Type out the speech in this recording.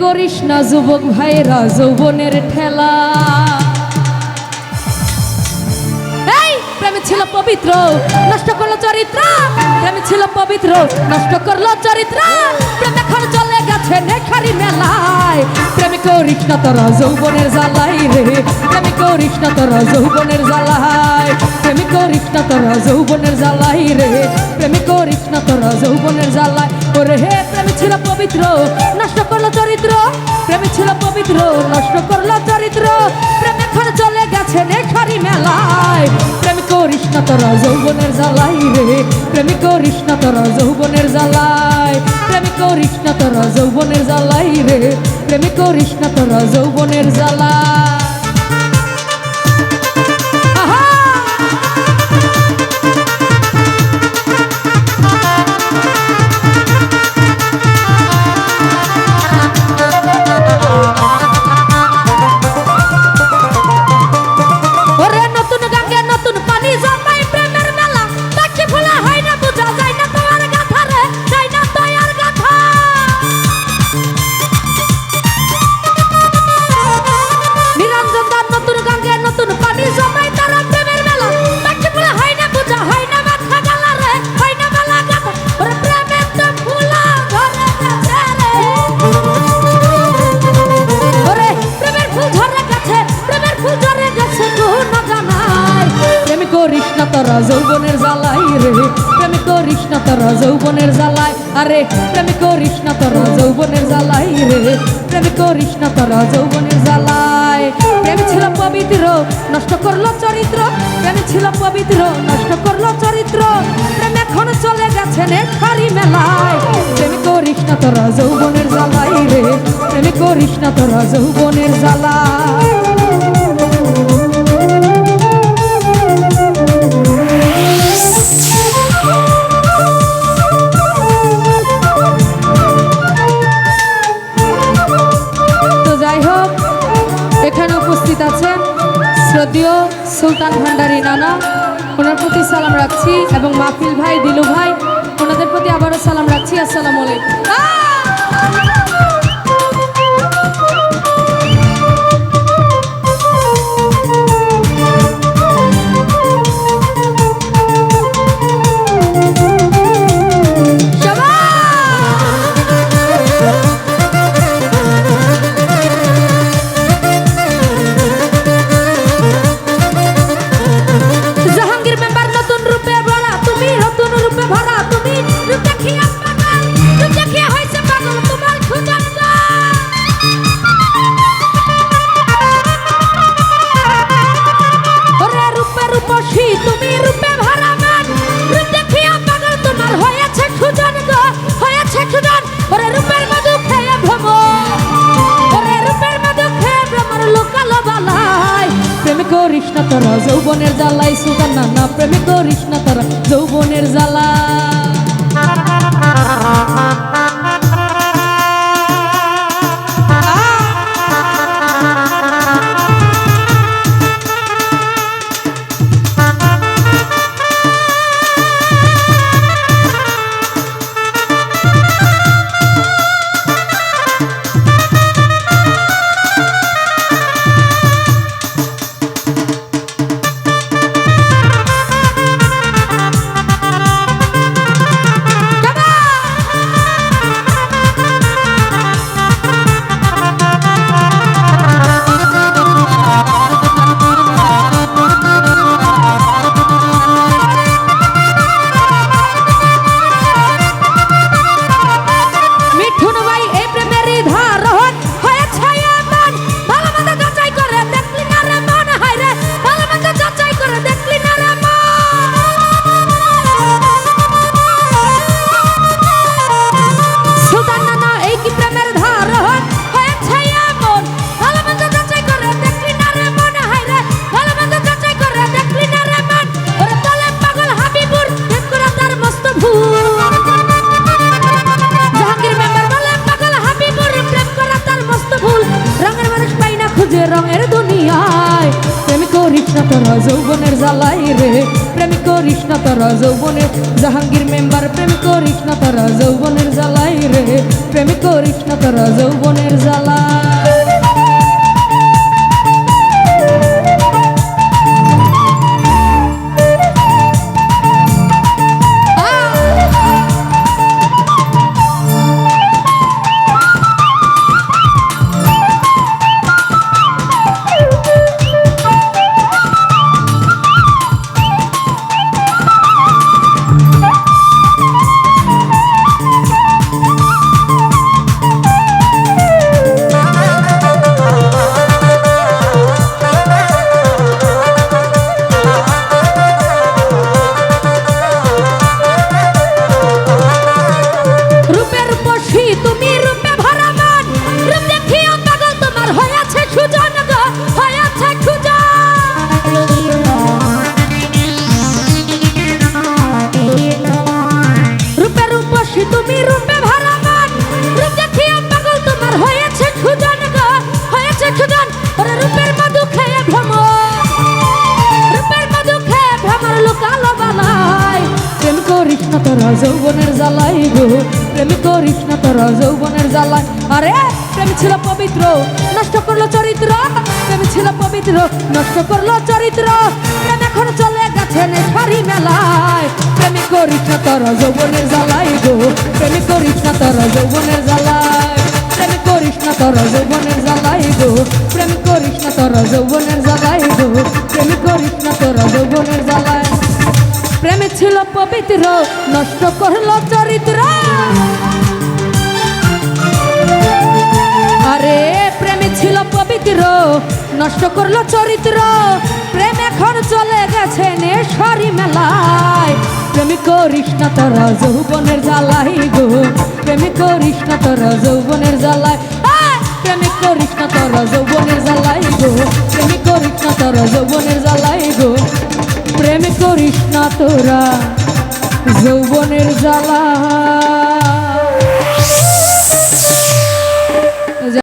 করিস না যুবক ভাইরা, যৌবনের ঠেলা। এই ছিল পবিত্র, নষ্ট করল চরিত্র। ছিল পবিত্র, নষ্ট করল চরিত্র। প্রেম এখন চলে গেছে নেখারি মেলায়। করিস না যৌবনের জ্বালাই রে। প্রেমে করিস না যৌবনের জ্বালাই। করিস না যৌবনের জ্বালাই রে। প্রেমে করিস না তোরা যৌবনের জ্বালাই। চরিত্র, প্রেম এখন চলে গেছে নেখারি মেলায়। প্রেম করিস না তোরা যৌবনের জ্বালাই রে, প্রেম করিস না তোরা যৌবনের জ্বালাই। প্রেম করিস না তোরা যৌবনের জ্বালাই রে, প্রেম করিস না তোরা যৌবনের জ্বালাই। তোরা যৌবনের জ্বালাই আরে, প্রেম করিস না তোরা যৌবনের জ্বালাই রে। প্রেম করিস না তোরা যৌবনের জ্বালাই প্রেম ছিল পবিত্র, নষ্ট করল চরিত্র। প্রেম ছিল পবিত্র, নষ্ট করল চরিত্র। প্রেম এখন চলে গেছে নেখারি মেলায়। প্রেম করিস না তোরা যৌবনের জ্বালাই রে। প্রেম করিস না তোরা যৌবনের জ্বালা শ্রদ্ধীয় সুলতান ভান্ডারী নানা, ওনার প্রতি সালাম রাখছি এবং মাহফিল ভাই, দিলু ভাই, ওনাদের প্রতি আবারও সালাম রাখছি। আসসালামু আলাইকুম। করিস না তোরা যৌবনের জ্বালাই সুগার না না প্রেম করিস না তোরা যৌবনের জ্বালা যৌবনের জ্বালাই রে। প্রেম করিস না তোরা যৌবনের জাহাঙ্গীর মেম্বার, প্রেম করিস না তোরা যৌবনের জ্বালাই রে। প্রেম করিস না তোরা যৌবনের জ্বালা তোরা যৌবনের জ্বালাই গো। প্রেম করিস না তোরা যৌবনের জ্বালাই। আরে, প্রেম ছিল পবিত্র, নষ্ট করল চরিত্র। প্রেম ছিল পবিত্র, নষ্ট করল চরিত্র। প্রেম এখন চলে গেছে নেশারি মেলায়। প্রেম করিস না তোরা যৌবনের জ্বালাই গো। প্রেম করিস না তোরা যৌবনের জ্বালাই। প্রেম করিস না তোরা ছিল পবিত্র, নষ্ট করল চরিত্র। আরে, প্রেমে ছিল পবিত্র, নষ্ট করল চরিত্র। প্রেম এখন চলে গেছে নেশারি মেলায়। প্রেমিক না তোরা যৌবনের জ্বালাই গো। প্রেমিক না তোরা যৌবনের জ্বালায়! প্রেমিক করিস না তোরা তোরা যৌবনের জ্বালা